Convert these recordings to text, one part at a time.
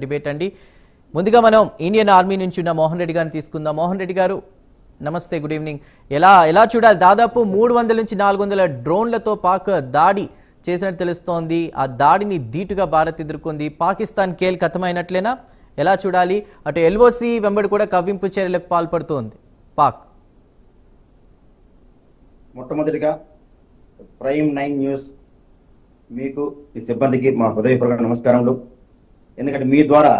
Debate అండి. ముందుగా మనం ఇండియన్ ఆర్మీ నుంచి ఉన్న మోహన్ రెడ్డి గారిని తీసుకుందాం. మోహన్ రెడ్డి గారు నమస్తే గుడ్ ఈవినింగ్. ఎలా ఎలా చూడాలి? దాదాపు మూడు వందల నుంచి నాలుగు వందల డ్రోన్లతో పాక్ దాడి చేసినట్టు తెలుస్తోంది. ఆ దాడిని ధీటుగా భారత్ ఎదుర్కొంది. పాకిస్తాన్ కేల్ కథమైనట్లేనా? ఎలా చూడాలి? అటు ఎల్ఓసి వెంబడి కూడా కవ్వింపు చర్యలకు పాల్పడుతోంది. పాక్. మొట్టమొదటిగా ప్రైమ్ నైన్ న్యూస్ మీకు ఈ సిబ్బందికి మా హృదయపూర్వక నమస్కారములు. ఎందుకంటే మీ ద్వారా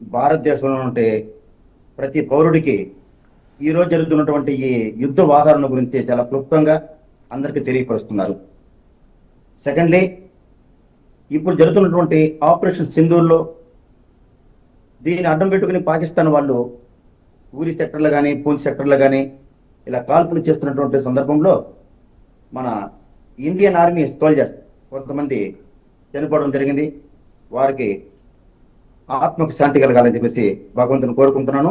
భారతదేశంలో ఉంటే ప్రతి పౌరుడికి ఈ రోజు జరుగుతున్నటువంటి ఈ యుద్ధ వాతావరణం గురించి చాలా క్లుప్తంగా అందరికీ తెలియపరుస్తున్నారు. సెకండ్లీ ఇప్పుడు జరుగుతున్నటువంటి ఆపరేషన్ సింధూర్లో దీన్ని అడ్డం పెట్టుకుని పాకిస్తాన్ వాళ్ళు ఊరి సెక్టర్లు కానీ పూల్ సెక్టర్లు కానీ ఇలా కాల్పులు చేస్తున్నటువంటి సందర్భంలో మన ఇండియన్ ఆర్మీ సోల్జర్స్ కొంతమంది చనిపోవడం జరిగింది. వారికి ఆత్మకు శాంతి కలగాలని చెప్పేసి భగవంతుని కోరుకుంటున్నాను.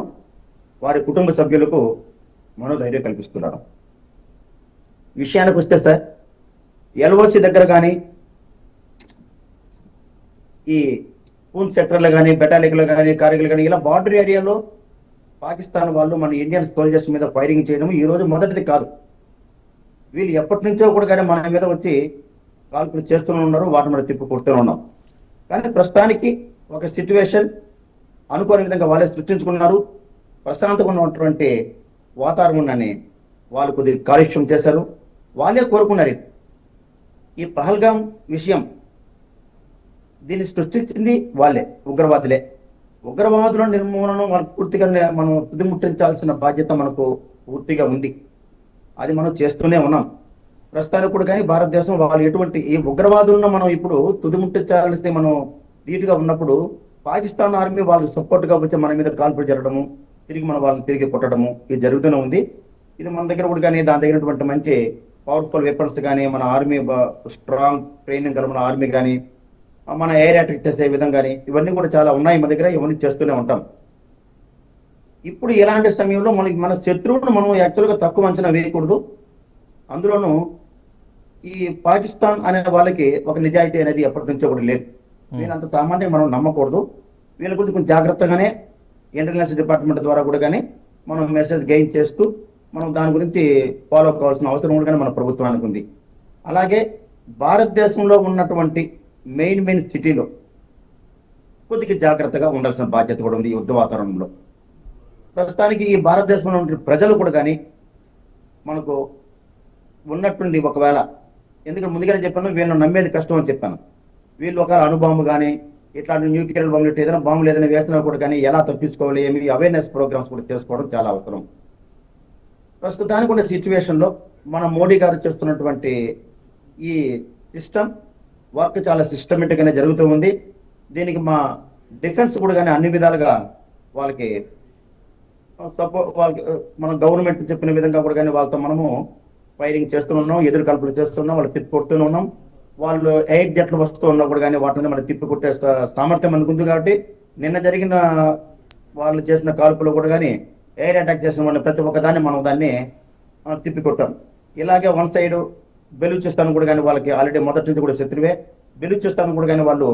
వారి కుటుంబ సభ్యులకు మనోధైర్యం కల్పిస్తున్నాను. విషయానికి వస్తే సార్ ఎల్ఓసి దగ్గర కానీ ఈ పూన్ సెక్టర్లు కానీ బెటాలికలు కానీ కార్గిల్ కానీ ఇలా బార్డర్ ఏరియాలో పాకిస్తాన్ వాళ్ళు మన ఇండియన్ సోల్జర్స్ మీద ఫైరింగ్ చేయడం ఈ రోజు మొదటిది కాదు. వీళ్ళు ఎప్పటి నుంచో కూడా కానీ మన మీద వచ్చి కాల్పులు చేస్తూనే ఉన్నారు వాటి మీద తిప్పు కొడుతూనే ఉన్నాం. కానీ ప్రస్తుతానికి ఒక సిచ్యువేషన్ అనుకోని విధంగా వాళ్ళే సృష్టించుకున్నారు. ప్రశాంతంగా ఉన్నటువంటి వాతావరణాన్ని వాళ్ళు కొద్దిగా కాలుష్యం చేశారు. వాళ్ళే కోరుకున్నారు ఇది. ఈ పహల్గాం విషయం దీన్ని సృష్టించింది వాళ్ళే ఉగ్రవాదులే. ఉగ్రవాదుల నిర్మూలన మనం పూర్తిగా మనం తుదిముట్టించాల్సిన బాధ్యత మనకు పూర్తిగా ఉంది. అది మనం చేస్తూనే ఉన్నాం. ప్రస్తుతానికి కూడా కానీ భారతదేశం వాళ్ళు ఎటువంటి ఈ ఉగ్రవాదులను మనం ఇప్పుడు తుదిముట్టించాల్సింది మనం ధీటుగా ఉన్నప్పుడు పాకిస్తాన్ ఆర్మీ వాళ్ళకి సపోర్ట్గా వచ్చి మన మీద కాల్పులు జరగడము తిరిగి మన వాళ్ళని తిరిగి కొట్టడము ఇది జరుగుతూనే ఉంది. ఇది మన దగ్గర కూడా కానీ దాని దగ్గరటువంటి మంచి పవర్ఫుల్ వెపన్స్ కానీ మన ఆర్మీ స్ట్రాంగ్ ట్రైనింగ్ గల మన ఆర్మీ కానీ మన ఎయిర్ అటాక్ చేసే కానీ ఇవన్నీ కూడా చాలా ఉన్నాయి మన దగ్గర ఇవన్నీ చేస్తూనే ఉంటాం. ఇప్పుడు ఇలాంటి సమయంలో మనకి మన శత్రువును మనం యాక్చువల్గా తక్కువ అంచనా వేయకూడదు. అందులోనూ ఈ పాకిస్తాన్ అనే వాళ్ళకి ఒక నిజాయితీ అనేది ఎప్పటి నుంచో కూడా లేదు. వీళ్ళంత సామాన్యంగా మనం నమ్మకూడదు. వీళ్ళ గురించి కొంచెం జాగ్రత్తగానే ఇంటర్నేషనల్ డిపార్ట్మెంట్ ద్వారా కూడా కానీ మనం మెసేజ్ గెయిన్ చేస్తూ మనం దాని గురించి ఫాలో కావాల్సిన అవసరం కూడా కానీ మన ప్రభుత్వానికి ఉంది. అలాగే భారతదేశంలో ఉన్నటువంటి మెయిన్ మెయిన్ సిటీలో కొద్దిగా జాగ్రత్తగా ఉండాల్సిన బాధ్యత కూడా ఉంది ఈ యుద్ధ వాతావరణంలో. ప్రస్తుతానికి ఈ భారతదేశంలో ఉన్న ప్రజలు కూడా కానీ మనకు ఉన్నట్టుండి ఒకవేళ ఎందుకంటే ముందుగానే చెప్పాను వీళ్ళని నమ్మేది కష్టం అని చెప్పాను. వీళ్ళు ఒక అణుబాంబు కానీ ఇట్లాంటి న్యూక్లియర్ బాంబులు ఏదైనా బాంబులు ఏదైనా వేస్తున్నా కూడా కానీ ఎలా తప్పించుకోవాలి ఏమి అవేర్నెస్ ప్రోగ్రామ్స్ కూడా చేసుకోవడం చాలా అవసరం. ప్రస్తుతానికి ఉన్న సిచ్యువేషన్లో మన మోడీ గారు చేస్తున్నటువంటి ఈ సిస్టమ్ వర్క్ చాలా సిస్టమేటిక్గానే జరుగుతూ ఉంది. దీనికి మా డిఫెన్స్ కూడా కానీ అన్ని విధాలుగా వాళ్ళకి సపోర్ట్ వాళ్ళకి మన గవర్నమెంట్ చెప్పిన విధంగా కూడా కానీ వాళ్ళతో మనము ఫైరింగ్ చేస్తున్నాం ఎదురు కల్పలు చేస్తున్నాం వాళ్ళు తిప్పి కొడుతూనే ఉన్నాం. వాళ్ళు ఎయిట్ జట్లు వస్తూ ఉన్నప్పుడు కానీ వాటిని మనం తిప్పి కొట్టే సామర్థ్యం మనకు ఉంది కాబట్టి నిన్న జరిగిన వాళ్ళు చేసిన కాల్పులు కూడా కానీ ఎయిర్ అటాక్ చేసిన వాళ్ళని ప్రతి ఒక్క దాన్ని మనం దాన్ని మనం తిప్పి కొట్టాం ఇలాగే వన్ సైడ్ బెలూచిస్తాన్ కూడా కానీ వాళ్ళకి ఆల్రెడీ మొదటి నుంచి కూడా శత్రువే. బెలూచిస్తాన్ కూడా కానీ వాళ్ళు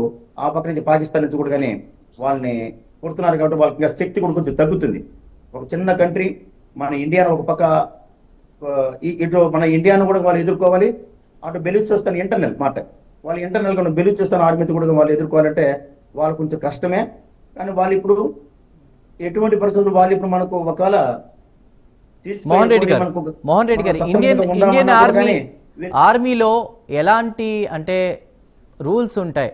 ఆ పక్క నుంచి పాకిస్తాన్ నుంచి కూడా కానీ వాళ్ళని కొడుతున్నారు కాబట్టి వాళ్ళకి శక్తి కూడా కొంచెం తగ్గుతుంది. ఒక చిన్న కంట్రీ మన ఇండియాను ఒక పక్క ఇటు మన ఇండియాను కూడా వాళ్ళు ఎదుర్కోవాలి. అటు బెలూచిస్తాన్ ఇంటర్నల్ మాట. వాళ్ళు ఇంటర్నల్గా బెలూచిస్తాన్ ఆర్మీతో కూడా వాళ్ళు ఎదుర్కోవాలంటే వాళ్ళు కొంచెం కష్టమే. కానీ వాళ్ళు ఇప్పుడు ఎటువంటి పరిస్థితులు వాళ్ళు ఇప్పుడు మనకు ఒకవేళ మోహన్ రెడ్డి గారు మోహన్ రెడ్డి గారు ఇండియన్ ఇండియన్ ఆర్మీ ఆర్మీలో ఎలాంటి అంటే రూల్స్ ఉంటాయి.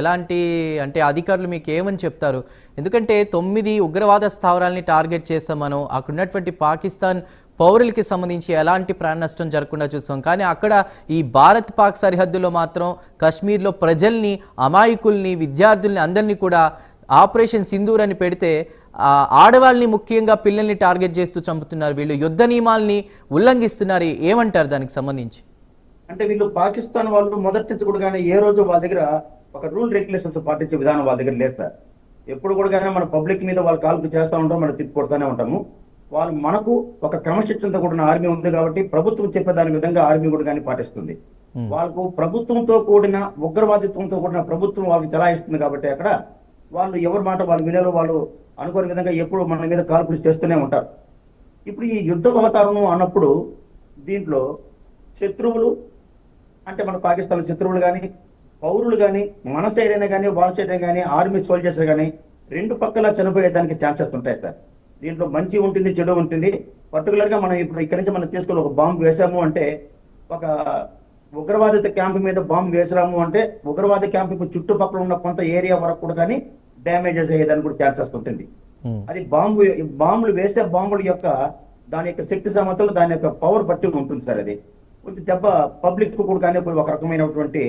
ఎలాంటి అంటే అధికారులు మీకు ఏమని చెప్తారు? ఎందుకంటే తొమ్మిది ఉగ్రవాద స్థావరాల్ని టార్గెట్ చేసాం మనం. అక్కడ ఉన్నటువంటి పాకిస్తాన్ పౌరులకి సంబంధించి ఎలాంటి ప్రాణ నష్టం జరగకుండా చూసాం. కానీ అక్కడ ఈ భారత్ పాక్ సరిహద్దులో మాత్రం కాశ్మీర్లో ప్రజల్ని అమాయకుల్ని విద్యార్థుల్ని అందరినీ కూడా ఆపరేషన్ సింధూర్ అని పెడితే ఆడవాళ్ళని ముఖ్యంగా పిల్లల్ని టార్గెట్ చేస్తూ చంపుతున్నారు. వీళ్ళు యుద్ధ నియమాల్ని ఉల్లంఘిస్తున్నారు. ఏమంటారు దానికి సంబంధించి? అంటే వీళ్ళు పాకిస్తాన్ వాళ్ళు మొదటి నుంచి కూడా కానీ ఏ రోజు వాళ్ళ దగ్గర ఒక రూల్ రెగ్యులేషన్స్ పాటించే విధానం వాళ్ళ దగ్గర లేదు సార్. ఎప్పుడు కూడా కానీ మన పబ్లిక్ మీద వాళ్ళు కాల్పు చేస్తూ ఉంటాం మనం తిప్పి కొడుతూనే ఉంటాము. వాళ్ళు మనకు ఒక క్రమశిక్షణతో కూడిన ఆర్మీ ఉంది కాబట్టి ప్రభుత్వం చెప్పే దాని విధంగా ఆర్మీ కూడా కానీ పాటిస్తుంది. వాళ్ళకు ప్రభుత్వంతో కూడిన ఉగ్రవాదిత్వంతో కూడిన ప్రభుత్వం వాళ్ళకి చలాయిస్తుంది కాబట్టి అక్కడ వాళ్ళు ఎవరి మాట వాళ్ళు వినేలో వాళ్ళు అనుకోని విధంగా ఎప్పుడు మన మీద కాల్పులు చేస్తూనే ఉంటారు. ఇప్పుడు ఈ యుద్ధ వాతావరణం అన్నప్పుడు దీంట్లో శత్రువులు అంటే మన పాకిస్తాన్ శత్రువులు కానీ పౌరులు కానీ మన సైడ్ అయినా కానీ వాళ్ళ సైడ్ అయినా కానీ ఆర్మీ సోల్జర్స్ కానీ రెండు పక్కల చనిపోయేదానికి ఛాన్సెస్ ఉంటాయి సార్. దీంట్లో మంచి ఉంటుంది చెడు ఉంటుంది. పర్టికులర్గా మనం ఇప్పుడు ఇక్కడి నుంచి మనం తీసుకొని ఒక బాంబు వేసాము అంటే ఒక ఉగ్రవాద క్యాంప్ మీద బాంబు వేసాము అంటే ఉగ్రవాద క్యాంప్ చుట్టుపక్కల ఉన్న కొంత ఏరియా వరకు కూడా కానీ డ్యామేజెస్ అయ్యేదానికి కూడా ఛాన్సెస్ ఉంటుంది. అది బాంబు బాంబులు వేసే బాంబుల యొక్క దాని యొక్క శక్తి సమతలు దాని యొక్క పవర్ బట్టి ఉంటుంది సార్ అది. కొంచెం దెబ్బ పబ్లిక్ కూడా కానీ ఒక రకమైనటువంటి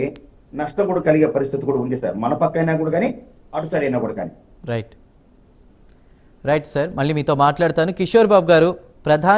నష్టం కూడా కలిగే పరిస్థితి కూడా ఉంది సార్. మన పక్క అయినా కూడా కానీ అటు సైడ్ అయినా కూడా కానీ. రైట్ రైట్ సార్ మళ్ళీ మీతో మాట్లాడతాను. కిషోర్ బాబు గారు ప్రధాన